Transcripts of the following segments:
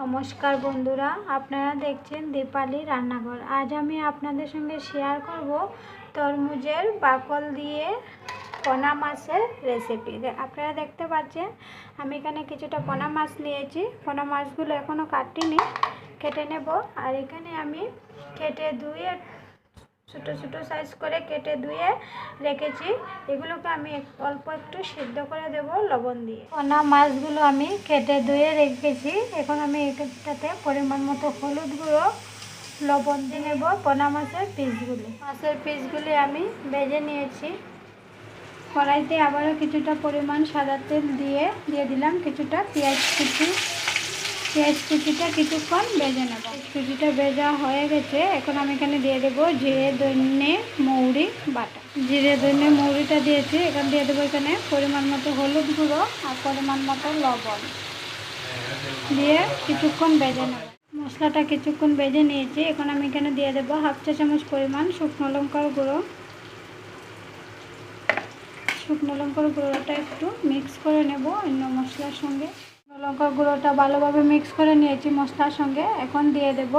নমস্কার বন্ধুরা, আপনারা দেখছেন দীপালি রান্নাঘর। আজ আমি আপনাদের সঙ্গে শেয়ার করব তরমুজের বাকল দিয়ে পোনা মাছের রেসিপি আপনারা দেখতে পাচ্ছেন, আমি এখানে কিছুটা পোনা মাছ নিয়েছি। পোনা মাছগুলো এখনও কাটিনি, কেটে নেব। আর এখানে আমি কেটে ধুয়ে ছোটো ছোটো সাইজ করে কেটে ধুয়ে রেখেছি। এগুলোকে আমি অল্প একটু সিদ্ধ করে দেব লবণ দিয়ে। পোনা মাছগুলো আমি কেটে ধুয়ে রেখেছি। এখন আমি এটাতে পরিমাণ মতো হলুদ গুঁড়ো, লবণ দিয়ে নেব পোনা মাছের পিসগুলি। মাছের পিসগুলি আমি ভেজে নিয়েছি। কড়াইতে আবারও কিছুটা পরিমাণ সাদা তেল দিয়ে দিয়ে দিলাম কিছুটা পেঁয়াজ কুচি। পেঁয়াজ কুচিটা কিছুক্ষণ ভেজে নেব। কুচিটা ভেজা হয়ে গেছে। এখন আমি এখানে দিয়ে দেবো জিরে, ধনে, মৌরি, বাটা। জিরে, ধনে, মৌরিটা দিয়েছি। এখানে দিয়ে দেবো এখানে পরিমাণ মতো হলুদ গুঁড়ো আর পরিমাণ মতো লবণ। দিয়ে কিছুক্ষণ ভেজে নেব। মশলাটা কিছুক্ষণ ভেজে নিয়েছি। এখন আমি এখানে দিয়ে দেবো হাফ চা চামচ পরিমাণ শুকনো লঙ্কার গুঁড়ো। শুকনো লঙ্কার গুঁড়োটা একটু মিক্স করে নেব অন্য মশলার সঙ্গে। লঙ্কার গুঁড়োটা ভালোভাবে মিক্স করে নিয়েছি মশলার সঙ্গে। এখন দিয়ে দেব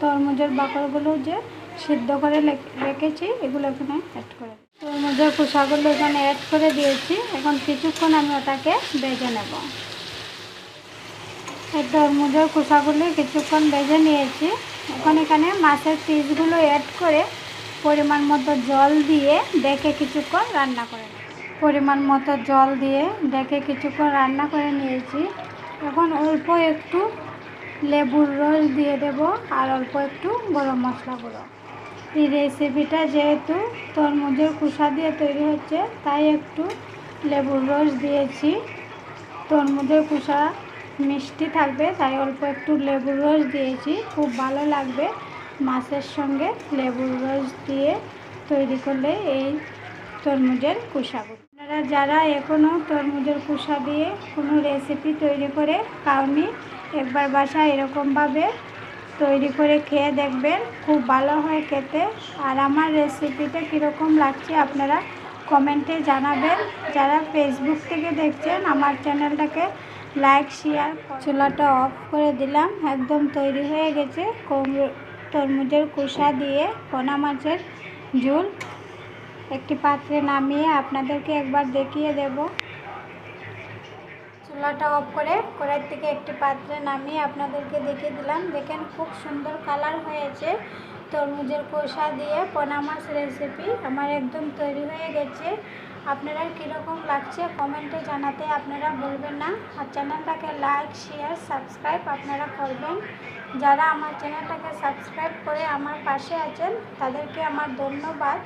তরমুজের বাকড়গুলো যে সিদ্ধ করে রেখেছি, এগুলো এখানে অ্যাড করে। তরমুজের খোসাগুলো এখানে অ্যাড করে দিয়েছি। এখন কিছুক্ষণ আমি ওটাকে ভেজে নেব। এই তরমুজের খোসাগুলি কিছুক্ষণ ভেজে নিয়েছি। এখন এখানে মাছের পিসগুলো অ্যাড করে পরিমাণ মতো জল দিয়ে ডেকে কিছুক্ষণ রান্না করে পরিমাণ মতো জল দিয়ে ডেকে কিছুক্ষণ রান্না করে নিয়েছি। এখন অল্প একটু লেবুর রস দিয়ে দেব আর অল্প একটু গরম মশলা গুঁড়ো। এই রেসিপিটা যেহেতু তরমুজের কুসা দিয়ে তৈরি হচ্ছে, তাই একটু লেবুর রস দিয়েছি। তরমুজের কুসা মিষ্টি থাকবে, তাই অল্প একটু লেবুর রস দিয়েছি। খুব ভালো লাগবে মাছের সঙ্গে লেবুর রস দিয়ে তৈরি করলে এই তরমুজের কুসাগুলো আপনারা যারা এখনও তরমুজের কুসা দিয়ে কোনো রেসিপি তৈরি করে খাওনি, একবার বাসায় এরকমভাবে তৈরি করে খেয়ে দেখবেন, খুব ভালো হয় খেতে। আর আমার রেসিপিটা কীরকম লাগছে আপনারা কমেন্টে জানাবেন। যারা ফেসবুক থেকে দেখছেন, আমার চ্যানেলটাকে লাইক শেয়ার চুলাটা অফ করে দিলাম। একদম তৈরি হয়ে গেছে। তরমুজের কুসা দিয়ে পোনা মাছের ঝোল। একটি পাত্রে নামিয়ে আপনাদেরকে একবার দেখিয়ে দেব। চুলাটা অফ করে কড়াই থেকে একটি পাত্রে নামিয়ে আপনাদেরকে দেখিয়ে দিলাম। দেখেন খুব সুন্দর কালার হয়েছে। তরমুজের কষা দিয়ে পোনা মাছ রেসিপি আমার একদম তৈরি হয়ে গেছে। আপনারা কীরকম লাগছে কমেন্টে জানাতে আপনারা বলবেন না। আর চ্যানেলটাকে লাইক শেয়ার সাবস্ক্রাইব আপনারা করবেন। যারা আমার চ্যানেলটাকে সাবস্ক্রাইব করে আমার পাশে আছেন, তাদেরকে আমার ধন্যবাদ।